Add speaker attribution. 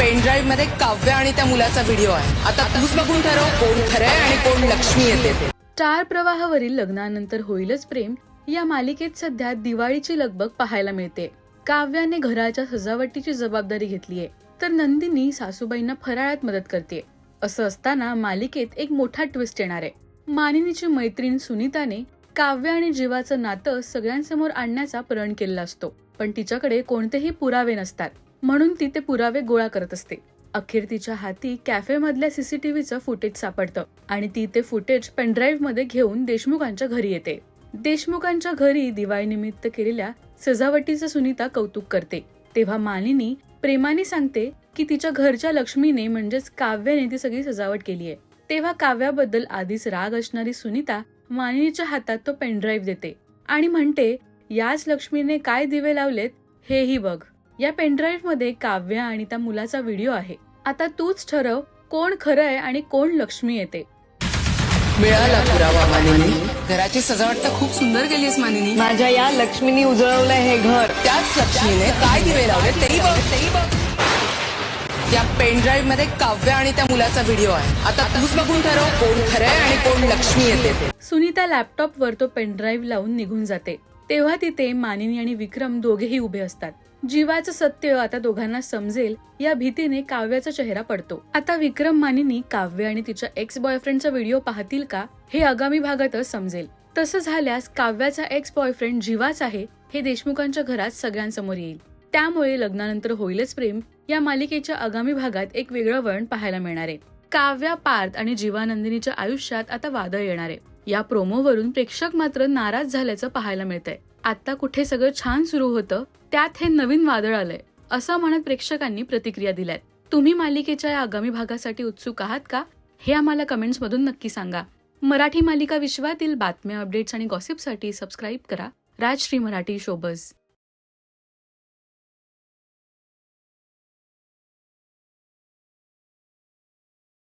Speaker 1: पेनड्राईव्हमध्ये काव्य आणि त्या मुलाचा व्हिडिओ आहे. आता तूच बघून ठरव कोण खरंय आणि कोण लक्ष्मी येते
Speaker 2: स्टार प्रवाहावरील लग्नानंतर होईलच प्रेम. या मालिकेत सध्या दिवाळीची लगबग पाहायला मिळते. काव्याने घराच्या सजावटीची जबाबदारी घेतलीये तर नंदिनी सासूबाईंना फराळात मदत करते. असं असताना मालिकेत एक मोठा ट्विस्ट येणार आहे. मानिनीची मैत्रीण सुनीताने काव्य आणि जीवाचं नातं सगळ्यांसमोर आणण्याचा प्रण केलेला असतो. पण तिच्याकडे कोणतेही पुरावे नसतात. म्हणून ती ते पुरावे गोळा करत असते. अखेर तिच्या हाती कॅफेमधल्या सीसीटीव्हीचं फुटेज सापडतं आणि ती ते फुटेज पेनड्राईव्हमध्ये घेऊन देशमुखांच्या घरी येते. देशमुखांच्या घरी दिवाळीनिमित्त केलेल्या सजावटीचं सुनीता कौतुक करते. तेव्हा मालिनी प्रेमाने सांगते की तिच्या घरच्या लक्ष्मीने म्हणजेच काव्याने ती सगळी सजावट केली आहे. तेव्हा काव्याबद्दल आधीच राग असणारी सुनीता मालिनीच्या हातात तो पेनड्राईव्ह देते आणि म्हणते याच लक्ष्मीने काय दिवे लावलेत? हेही बघ. या पेनड्राईव्हमध्ये काव्य आणि त्या मुलाचा व्हिडिओ आहे. आता तूच ठरव कोण खरं आहे आणि कोण लक्ष्मी येते
Speaker 1: मिळाला पुरावा मानिनी. घराची सजावट तर खूप सुंदर केलीस मानिनी.
Speaker 3: माझ्या या लक्ष्मीनी उजळवलंय हे घर.
Speaker 1: त्याच लक्ष्मीने काय दिवे लावले तेही बघ तेही बघ. या पेन ड्राईव्हमध्ये काव्य आणि त्या मुलाचा व्हिडिओ आहे. आता तूच बघून ठरव कोण खरं आहे आणि कोण लक्ष्मी येते ते.
Speaker 2: सुनीता लॅपटॉपवर तो पेनड्राईव्ह लावून निघून जाते. तेव्हा तिथे मानिनी आणि विक्रम दोघेही उभे असतात. जीवाचं सत्य आता दोघांना समजेल या भीतीने काव्याचा चेहरा पडतो. आता विक्रम मानिनी काव्य आणि तिच्या एक्स बॉयफ्रेंडचा व्हिडिओ पाहतील का हे आगामी भागातच समजेल. तसं झाल्यास काव्याचा एक्स बॉयफ्रेंड जीवाच आहे हे देशमुखांच्या घरात सगळ्यांसमोर येईल. त्यामुळे लग्नानंतर होईलच प्रेम या मालिकेच्या आगामी भागात एक वेगळं वळण पाहायला मिळणार आहे. काव्या पार्थ आणि जीवानंदिनीच्या आयुष्यात आता वादळ येणार आहे. या प्रोमोवरून प्रेक्षक मात्र नाराज झाल्याचं पाहायला मिळतंय. आता कुठे सगळं छान सुरू होतं त्यात हे नवीन वादळ आलंय असं म्हणत प्रेक्षकांनी प्रतिक्रिया दिल्यात. तुम्ही मालिकेच्या या आगामी भागासाठी उत्सुक आहात का? हे आम्हाला कमेंट्स मधून नक्की सांगा. मराठी मालिका विश्वातील बातम्या अपडेट्स आणि गॉसिपसाठी सबस्क्राईब करा. राजश्री मराठी शोबज.